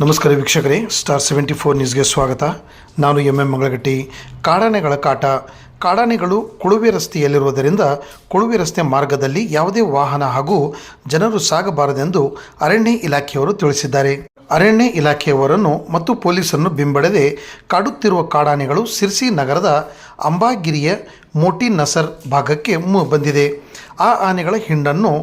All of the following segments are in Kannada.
ನಮಸ್ಕಾರ ವೀಕ್ಷಕರೇ ಸ್ಟಾರ್ ಸೆವೆಂಟಿ ಫೋರ್ ನ್ಯೂಸ್ಗೆ ಸ್ವಾಗತ. ನಾನು ಎಂ ಎಂ ಮಂಗಳಗಟ್ಟಿ. ಕಾಡಾನೆಗಳ ಕಾಟ. ಕಾಡಾನೆಗಳು ಕುಳುವೆ ರಸ್ತೆಯಲ್ಲಿರುವುದರಿಂದ ಕುಳುವೆ ರಸ್ತೆ ಮಾರ್ಗದಲ್ಲಿ ಯಾವುದೇ ವಾಹನ ಹಾಗೂ ಜನರು ಸಾಗಬಾರದೆಂದು ಅರಣ್ಯ ಇಲಾಖೆಯವರು ತಿಳಿಸಿದ್ದಾರೆ. ಅರಣ್ಯ ಇಲಾಖೆಯವರನ್ನು ಮತ್ತು ಪೊಲೀಸರನ್ನು ಬಿಂಬಡದೆ ಕಾಡುತ್ತಿರುವ ಕಾಡಾನೆಗಳು ಸಿರ್ಸಿ ನಗರದ ಅಂಬಾಗಿರಿಯ ಮೋಟಿ ನಸರ್ ಭಾಗಕ್ಕೆ ಬಂದಿದೆ. ಆ ಆನೆಗಳ ಹಿಂಡನ್ನು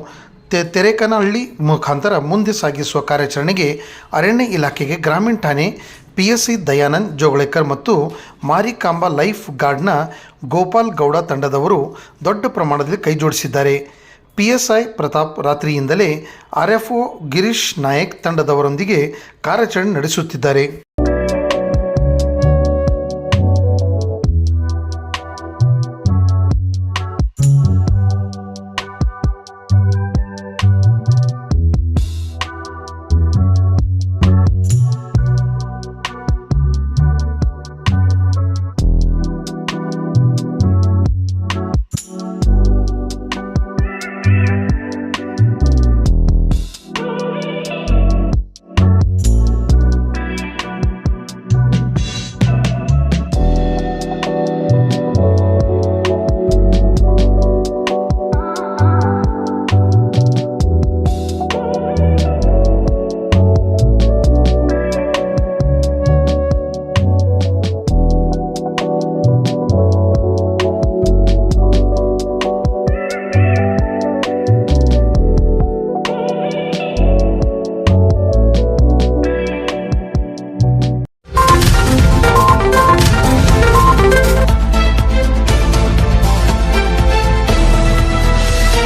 ತೆ- ತೆರೆಕನಹಳ್ಳಿ ಮುಖಾಂತರ ಮುಂದೆ ಸಾಗಿಸುವ ಕಾರ್ಯಾಚರಣೆಗೆ ಅರಣ್ಯ ಇಲಾಖೆಗೆ ಗ್ರಾಮೀಣ ಠಾಣೆ P S C Dayanand Jogalekar ಮತ್ತು ಮಾರಿಕಾಂಬಾ ಲೈಫ್ ಗಾರ್ಡ್ನ ಗೋಪಾಲ್ ಗೌಡ ತಂಡದವರು ದೊಡ್ಡ ಪ್ರಮಾಣದಲ್ಲಿ ಕೈಜೋಡಿಸಿದ್ದಾರೆ P S I Pratap ರಾತ್ರಿಯಿಂದಲೇ R F O Girish Nayak ತಂಡದವರೊಂದಿಗೆ ಕಾರ್ಯಾಚರಣೆ ನಡೆಸುತ್ತಿದ್ದಾರೆ.